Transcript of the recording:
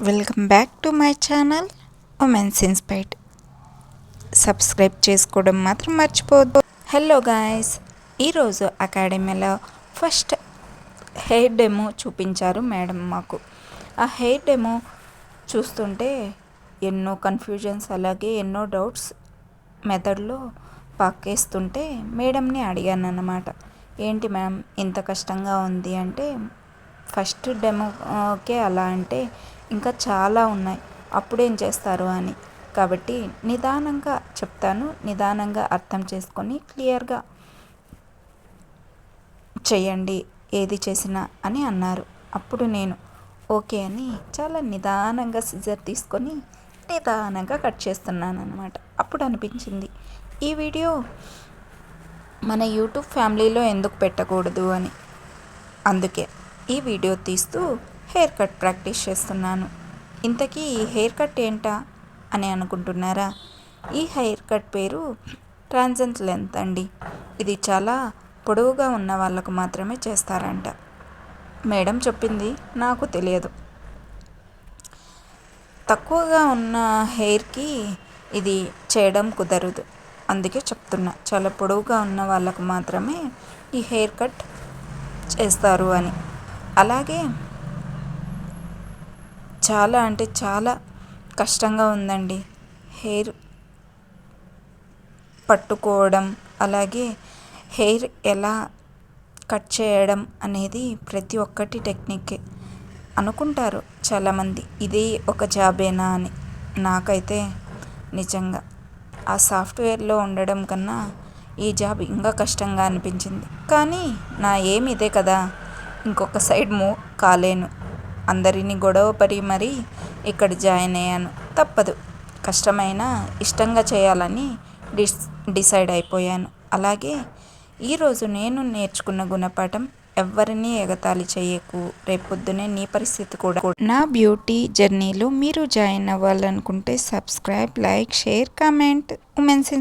Welcome back to my channel women's inspired subscribe చేసుకోవడం మాత్రం మర్చిపోవద్దు. హలో గాయస్ ఈరోజు అకాడమీలో ఫస్ట్ హెయిర్ డెమో చూపించారు మేడం మాకు. ఆ హెయిర్ డెమో చూస్తుంటే ఎన్నో కన్ఫ్యూజన్స్ అలాగే ఎన్నో డౌట్స్ మెథడ్లో పాకేస్తుంటే మేడంని అడిగాను అన్నమాట ఏంటి మ్యామ్ ఇంత కష్టంగా ఉంది అంటే ఫస్ట్ డెమోకే అలా అంటే ఇంకా చాలా ఉన్నాయి. అప్పుడేం చేస్తారు అని. కాబట్టి నిదానంగా చెప్తాను. నిదానంగా అర్థం చేసుకొని క్లియర్గా చేయండి ఏది చేసినా అని అన్నారు. అప్పుడు నేను ఓకే అని చాలా నిదానంగా సిజర్ తీసుకొని నిదానంగా కట్ చేస్తున్నాను అనమాట అప్పుడు అనిపించింది ఈ వీడియో మన యూట్యూబ్ ఫ్యామిలీలో ఎందుకు పెట్టకూడదు అని. అందుకే. ఈ వీడియో తీస్తూ హెయిర్ కట్ ప్రాక్టీస్ చేస్తున్నాను. ఇంతకీ ఈ హెయిర్ కట్ ఏంటా అని అనుకుంటున్నారా? ఈ హెయిర్ కట్ పేరు ట్రాన్జెంట్ లెంత్ అండి. ఇది చాలా పొడవుగా ఉన్న వాళ్ళకు మాత్రమే చేస్తారంట. మేడం చెప్పింది నాకు తెలియదు. తక్కువగా ఉన్న హెయిర్కి ఇది చేయడం కుదరదు. అందుకే చెప్తున్నా చాలా పొడవుగా ఉన్న వాళ్ళకు మాత్రమే ఈ హెయిర్ కట్ చేస్తారు అని. అలాగే చాలా అంటే చాలా కష్టంగా ఉందండి. హెయిర్ పట్టుకోవడం అలాగే హెయిర్ ఎలా కట్ చేయడం అనేది ప్రతి ఒక్కటి టెక్నిక్కే అనుకుంటారు చాలామంది. ఇది ఒక జాబేనా అని. నాకైతే నిజంగా ఆ సాఫ్ట్వేర్లో ఉండడం కన్నా ఈ జాబ్ ఇంకా కష్టంగా అనిపించింది. కానీ నా ఏమి ఇదే కదా. ఇంకొక సైడ్ మూవ్ కాలేను. అందరినీ గొడవపడి మరీ ఇక్కడ జాయిన్ అయ్యాను. తప్పదు. కష్టమైనా ఇష్టంగా చేయాలని డిస్ డిసైడ్ అయిపోయాను. అలాగే ఈరోజు నేను నేర్చుకున్న గుణపాఠం ఎవరిని ఎగతాళి చేయకు. రేపొద్దునే నీ పరిస్థితి కూడా. నా బ్యూటీ జర్నీలో మీరు జాయిన్ అవ్వాలనుకుంటే subscribe like share comment. Women's